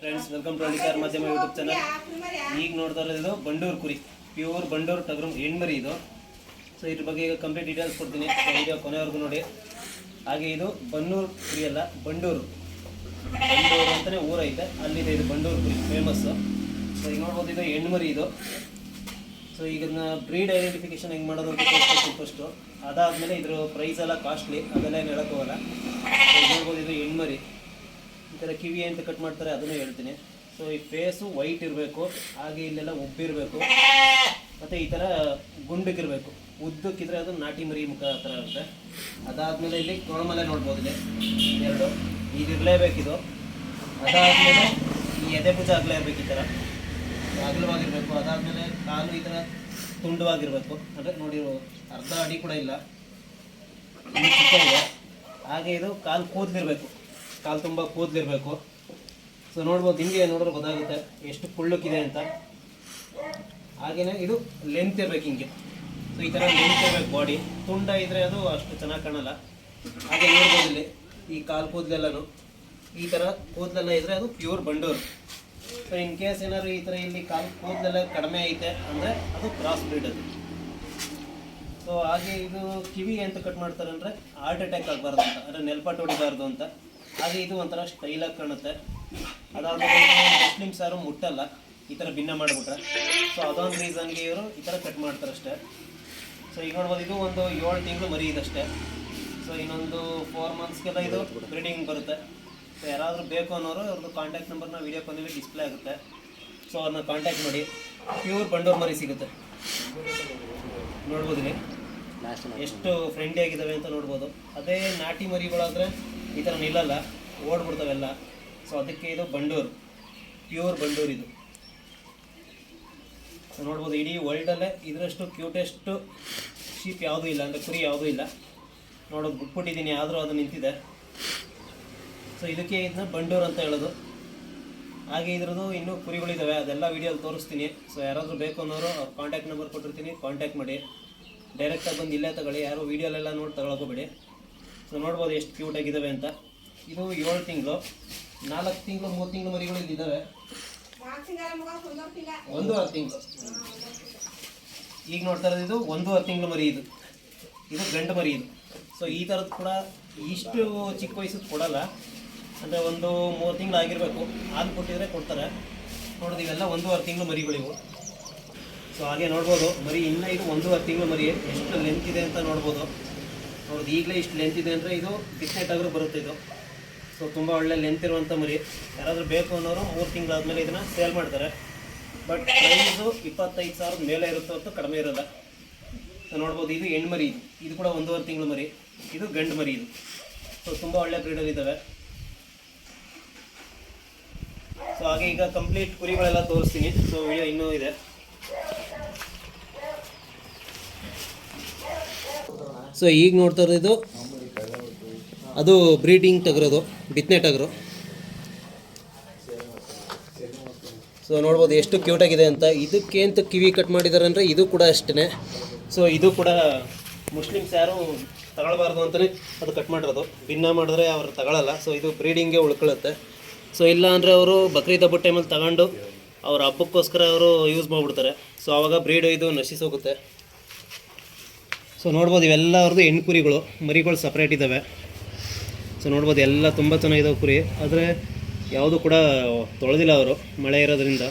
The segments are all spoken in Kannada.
ಫ್ರೆಂಡ್ಸ್ ವೆಲ್ಕಮ್ ಟು ಅಲಿಕಾರ್ ಮಾಧ್ಯಮ ಯೂಟ್ಯೂಬ್ ಚಾನಲ್ ಈಗ ನೋಡ್ತಾ ಇರೋದು ಬಂಡೂರು ಕುರಿ. ಪ್ಯೂರ್ ಬಂಡೂರು ಟಗ್ರಮ್ ಹೆಣ್ಮರಿ ಇದು. ಸೊ ಇದ್ರ ಬಗ್ಗೆ ಈಗ ಕಂಪ್ಲೀಟ್ ಡೀಟೇಲ್ಸ್ ಕೊಡ್ತೀನಿ. ವಿಡಿಯೋ ಕೊನೆವರೆಗೂ ನೋಡಿ. ಹಾಗೆ ಇದು ಬನ್ನೂರು ಕುರಿ ಅಲ್ಲ, ಬಂಡೂರು. ಬಂಡೂರು ಅಂತಲೇ ಊರೈತೆ. ಅಲ್ಲಿದೆ ಇದು ಬಂಡೂರು ಕುರಿ ಫೇಮಸ್ಸು ಸೊ ಈಗ ನೋಡ್ಬೋದು ಇದು ಹೆಣ್ಮರಿ ಇದು. ಸೊ ಈಗ ಬ್ರೀಡ್ ಐಡೆಂಟಿಫಿಕೇಶನ್ ಹೆಂಗೆ ಮಾಡೋದು ಫಸ್ಟು ಅದಾದಮೇಲೆ ಇದ್ರ ಪ್ರೈಸ್ ಎಲ್ಲ ಕಾಸ್ಟ್ಲಿ ಅದೆಲ್ಲ ಏನು ಹೇಳೋಕ್ಕೋಗಲ್ಲ. ನೋಡ್ಬೋದು ಇದು ಹೆಣ್ಮರಿ. ಈ ಥರ ಕಿವಿ ಅಂತ ಕಟ್ ಮಾಡ್ತಾರೆ, ಅದನ್ನು ಹೇಳ್ತೀನಿ. ಸೊ ಈ ಫೇಸು ವೈಟ್ ಇರಬೇಕು, ಹಾಗೆ ಇಲ್ಲೆಲ್ಲ ಉಬ್ಬಿರಬೇಕು ಮತ್ತು ಈ ಥರ ಗುಂಡಕ್ಕಿರಬೇಕು ಉದ್ದಕ್ಕಿದ್ರೆ ಅದು ನಾಟಿ ಮರಿ ಮುಖ ಆ ಥರ ಇರುತ್ತೆ. ಅದಾದಮೇಲೆ ಇಲ್ಲಿ ಕೋಳಮಲೆ ನೋಡ್ಬೋದು ಇಲ್ಲಿ. ಎರಡು. ಇದಿರಲೇಬೇಕಿದು ಅದಾದಮೇಲೆ ಈ ಎದೆ ಭುಜ ಆಗಲೇ ಇರಬೇಕು ಈ ಥರ ಅಗಲವಾಗಿರಬೇಕು ಅದಾದಮೇಲೆ ಕಾಲು ಈ ಥರ ತುಂಡವಾಗಿರಬೇಕು. ಅಂದರೆ ನೋಡಿ, ಅರ್ಧ ಅಡಿ ಕೂಡ ಇಲ್ಲ. ಹಾಗೆ ಇದು ಕಾಲು ಕೂದಲಿರ್ಬೇಕು. ಕಾಲು ತುಂಬ ಕೂದಲಿರ್ಬೇಕು. ಸೊ ನೋಡ್ಬೋದು ಹಿಂಗೆ ನೋಡಿದ್ರೆ ಗೊತ್ತಾಗುತ್ತೆ ಎಷ್ಟು ಕುಳ್ಳಕ್ಕಿದೆ ಅಂತ. ಹಾಗೆಯೇ ಇದು ಲೆಂತ್ ಇರಬೇಕು ಹಿಂಗೆ. ಸೊ ಈ ಥರ ಲೆಂತ್ ಇರಬೇಕು ಬಾಡಿ ತುಂಡ ಇದ್ರೆ ಅದು ಅಷ್ಟು ಚೆನ್ನಾಗಿ ಕಾಣಲ್ಲ. ಹಾಗೆ ನೋಡ್ಬೋದು ಇಲ್ಲಿ ಈ ಕಾಲು ಕೂದಲೆಲ್ಲನೂ. ಈ ಥರ ಕೂದಲೆಲ್ಲ ಇದ್ರೆ ಅದು pure Bandur. So in case ಏನಾದ್ರು ಈ ಥರ ಇಲ್ಲಿ ಕಾಲು ಕೂದಲೆಲ್ಲ ಕಡಿಮೆ ಐತೆ ಅಂದರೆ ಅದು ಕ್ರಾಸ್ ಬ್ರೀಡ್ ಅದು. ಸೊ ಹಾಗೆ ಇದು ಕಿವಿ ಅಂತ ಕಟ್ ಮಾಡ್ತಾರೆ ಅಂದರೆ ಹಾರ್ಟ್ ಅಟ್ಯಾಕ್ ಆಗಬಾರ್ದು ಅಂತ, ಅಂದರೆ ನೆಲ್ಪಾಟ್ ಹೊಡಿಬಾರ್ದು ಅಂತ. ಹಾಗೆ ಇದು ಒಂಥರ ಸ್ಟೈಲಾಗಿ ಕಾಣುತ್ತೆ. ಅದಾದ ಮುಸ್ಲಿಮ್ ಸಾರು ಮುಟ್ಟಲ್ಲ ಈ ಥರ ಭಿನ್ನ ಮಾಡಿಬಿಟ್ರೆ. ಸೊ ಅದೊಂದು ರೀಸನ್ಗೆ ಇವರು ಈ ಥರ ಕಟ್ ಮಾಡ್ತಾರೆ ಅಷ್ಟೇ. ಸೊ ಈಗ ನೋಡ್ಬೋದು ಇದು ಒಂದು ಏಳು ತಿಂಗಳು ಮರಿ ಇದಷ್ಟೇ ಸೊ ಇನ್ನೊಂದು ಫೋರ್ ಮಂತ್ಸ್ಗೆಲ್ಲ ಇದು ಬ್ರೀಡಿಂಗ್ ಬರುತ್ತೆ. ಸೊ ಯಾರಾದರೂ ಬೇಕು ಅನ್ನೋರು ಅವ್ರದ್ದು ಕಾಂಟ್ಯಾಕ್ಟ್ ನಂಬರ್ನ ವೀಡಿಯೋ ಕೊನೆಯಲ್ಲಿ ಡಿಸ್ಪ್ಲೇ ಆಗುತ್ತೆ. ಸೊ ಅದನ್ನ ಕಾಂಟ್ಯಾಕ್ಟ್ ಮಾಡಿ. ಪ್ಯೂರ್ ಬಂಡೂರು ಮರಿ ಸಿಗುತ್ತೆ. ನೋಡ್ಬೋದು ಇಲ್ಲಿ ಎಷ್ಟು ಫ್ರೆಂಡ್ಲಿ ಆಗಿದ್ದಾವೆ ಅಂತ ನೋಡ್ಬೋದು. ಅದೇ ನಾಟಿ ಮರಿಗಳಾದರೆ ಈ ಥರ ನಿಲ್ಲಲ್ಲ, ಓಡ್ಬಿಡ್ತಾವೆಲ್ಲ. ಸೊ ಅದಕ್ಕೆ ಇದು ಬಂಡೂರು. ಪ್ಯೂರ್ ಬಂಡೂರು ಇದು. ಸೊ ನೋಡ್ಬೋದು, ಇಡೀ ವರ್ಲ್ಡಲ್ಲೇ ಇದರಷ್ಟು ಕ್ಯೂಟೆಸ್ಟು ಶೀಪ್ ಯಾವುದೂ ಇಲ್ಲ, ಅಂದರೆ ಕುರಿ ಯಾವುದೂ ಇಲ್ಲ. ನೋಡೋದು ಬಿಟ್ಬಿಟ್ಟಿದ್ದೀನಿ, ಆದರೂ ಅದು ನಿಂತಿದೆ. ಸೊ ಇದಕ್ಕೆ ಇದನ್ನ ಬಂಡೂರು ಅಂತ ಹೇಳೋದು. ಹಾಗೆ ಇದ್ರದ್ದು ಇನ್ನೂ ಕುರಿಗಳಿದ್ದಾವೆ ಅದೆಲ್ಲ ವೀಡಿಯೋಲಿ ತೋರಿಸ್ತೀನಿ. ಸೊ ಯಾರಾದರೂ ಬೇಕು ಅನ್ನೋರು ಅವ್ರ ಕಾಂಟ್ಯಾಕ್ಟ್ ನಂಬರ್ ಕೊಟ್ಟಿರ್ತೀನಿ ಕಾಂಟ್ಯಾಕ್ಟ್ ಮಾಡಿ. ಡೈರೆಕ್ಟಾಗಿ ಬಂದು ಇಲ್ಲೇ ತಗೊಳ್ಳಿ, ಯಾರು ವೀಡಿಯೋಲೆಲ್ಲ ನೋಡಿ ತಗೊಳಕೋಬೇಡಿ ಸೊ ನೋಡ್ಬೋದು ಎಷ್ಟು ಕ್ಯೂಟ್ ಆಗಿದ್ದಾವೆ ಅಂತ. ಇದು ಏಳು ತಿಂಗಳು. ನಾಲ್ಕು ತಿಂಗಳು, ಮೂರು ತಿಂಗಳು ಮರಿಗಳು ಇಲ್ಲಿದ್ದಾವೆ. ಒಂದೂವರೆ ತಿಂಗಳು. ಈಗ ನೋಡ್ತಾ ಇರೋದು ಇದು ಒಂದೂವರೆ ತಿಂಗಳು ಮರಿ ಇದು. ಇದು ಗಂಡು ಮರಿ ಇದು. ಸೊ ಈ ಥರದ್ದು ಕೂಡ ಇಷ್ಟು ಚಿಕ್ಕ ವಯಸ್ಸದ್ದು ಕೊಡಲ್ಲ. ಅಂದರೆ ಒಂದು ಮೂರು ತಿಂಗಳು ಆಗಿರಬೇಕು. ಹಾಲು ಕೊಟ್ಟಿದ್ರೆ ಕೊಡ್ತಾರೆ. ನೋಡೋದು ಇವೆಲ್ಲ ಒಂದೂವರೆ ತಿಂಗಳು ಮರಿಗಳಿವು ಸೊ ಹಾಗೆ ನೋಡ್ಬೋದು. ಮರಿ ಇನ್ನೂ ಇದು ಒಂದೂವರೆ ತಿಂಗಳು ಮರಿ. ಎಷ್ಟು ಲೆಂತ್ ಇದೆ ಅಂತ ನೋಡ್ಬೋದು. ನೋಡೋದು ಈಗಲೇ ಇಷ್ಟು ಲೆಂತ್ ಇದೆ ಅಂದರೆ ಇದು ಬಿಸ್ನೆಟ್ ಆದರೂ ಬರುತ್ತೆ ಇದು. ಸೊ ತುಂಬ ಒಳ್ಳೆ ಲೆಂತ್ ಇರುವಂಥ ಮರಿ. ಯಾರಾದರೂ ಬೇಕು ಅನ್ನೋರು ಮೂರು ತಿಂಗಳಾದಮೇಲೆ ಇದನ್ನು ಸೇಲ್ ಮಾಡ್ತಾರೆ. ಬಟ್ ಪ್ರೈಸು ಇಪ್ಪತ್ತೈದು ಸಾವಿರದ ಮೇಲೆ ಇರುತ್ತೆ ಹೊತ್ತು ಕಡಿಮೆ ಇರೋಲ್ಲ. ನೋಡ್ಬೋದು, ಇದು ಹೆಣ್ಮರಿ ಇದು. ಇದು ಕೂಡ ಒಂದೂವರೆ ತಿಂಗಳು ಮರಿ. ಇದು ಗಂಡು ಮರಿ ಇದು. ಸೊ ತುಂಬ ಒಳ್ಳೆ ಬ್ರೀಡಲ್ಲಿ ಇದ್ದಾವೆ ಸೊ ಹಾಗೆ ಈಗ ಕಂಪ್ಲೀಟ್ ಕುರಿಗಳೆಲ್ಲ ತೋರಿಸ್ತೀನಿ. ಸೊ ವಿಡಿಯೋ ಇನ್ನೂ ಇದೆ. ಸೊ ಈಗ ನೋಡ್ತಾ ಇರೋದು ಅದು ಬ್ರೀಡಿಂಗ್ ಟಗರೋದು, ಬಿತ್ತನೆ ಟಗರು. ಸೊ ನೋಡ್ಬೋದು ಎಷ್ಟು ಕ್ಯೂಟಾಗಿದೆ ಅಂತ. ಇದಕ್ಕೆ ಅಂತ ಕಿವಿ ಕಟ್ ಮಾಡಿದ್ದಾರೆ ಅಂದರೆ ಇದು ಕೂಡ ಅಷ್ಟೇ ಸೊ ಇದು ಕೂಡ ಮುಸ್ಲಿಮ್ಸ್ ಯಾರು ತಗೊಳ್ಬಾರ್ದು ಅಂತಲೇ ಅದು ಕಟ್ ಮಾಡಿರೋದು. ಭಿನ್ನ ಮಾಡಿದ್ರೆ ಅವ್ರು ತಗೊಳ್ಳಲ್ಲ ಸೊ ಇದು ಬ್ರೀಡಿಂಗ್ಗೆ ಉಳ್ಕೊಳ್ಳುತ್ತೆ ಸೊ ಇಲ್ಲ ಅಂದರೆ ಅವರು ಬಕ್ರೀದ್ ಹಬ್ಬದ ಟೈಮಲ್ಲಿ ತಗೊಂಡು ಅವ್ರ ಹಬ್ಬಕ್ಕೋಸ್ಕರ ಅವರು ಯೂಸ್ ಮಾಡಿಬಿಡ್ತಾರೆ. ಸೊ ಆವಾಗ ಬ್ರೀಡ್ ಇದು ನಶಿಸೋಗುತ್ತೆ ಸೊ ನೋಡ್ಬೋದು ಇವೆಲ್ಲ ಅವ್ರದ್ದು ಹೆಣ್ಣು ಕುರಿಗಳು. ಮರಿಗಳು ಸಪ್ರೇಟ್ ಇದ್ದಾವೆ ಸೊ ನೋಡ್ಬೋದು ಎಲ್ಲ ತುಂಬ ಚೆನ್ನಾಗಿದ್ದಾವೆ ಕುರಿ. ಆದರೆ ಯಾವುದು ಕೂಡ ತೊಳೆದಿಲ್ಲ ಅವರು, ಮಳೆ ಇರೋದ್ರಿಂದ.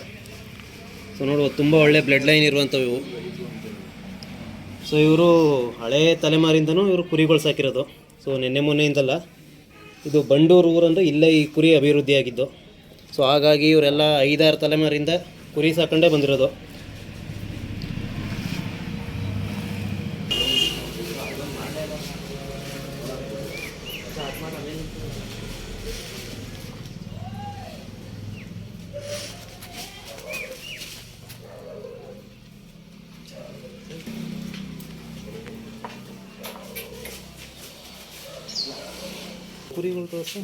ಸೊ ನೋಡ್ಬೋದು ತುಂಬ ಒಳ್ಳೆ ಬ್ಲಡ್ ಲೈನ್ ಇರುವಂಥವು ಇವು. ಸೊ ಇವರು ಹಳೇ ತಲೆಮಾರಿಂದನೂ ಇವರು ಕುರಿಗಳು ಸಾಕಿರೋದು. ಸೊ ನಿನ್ನೆ ಮೊನ್ನೆಯಿಂದಲ್ಲ. ಇದು ಬಂಡೂರು ಊರಂದು ಇಲ್ಲೇ ಈ ಕುರಿ ಅಭಿವೃದ್ಧಿಯಾಗಿದ್ದು. ಸೊ ಹಾಗಾಗಿ ಇವರೆಲ್ಲ ಐದಾರು ತಲೆಮಾರಿಂದ ಕುರಿ ಸಾಕೊಂಡೇ ಬಂದಿರೋದು. ಕುರಿಗಳು ತೋರಿಸಿ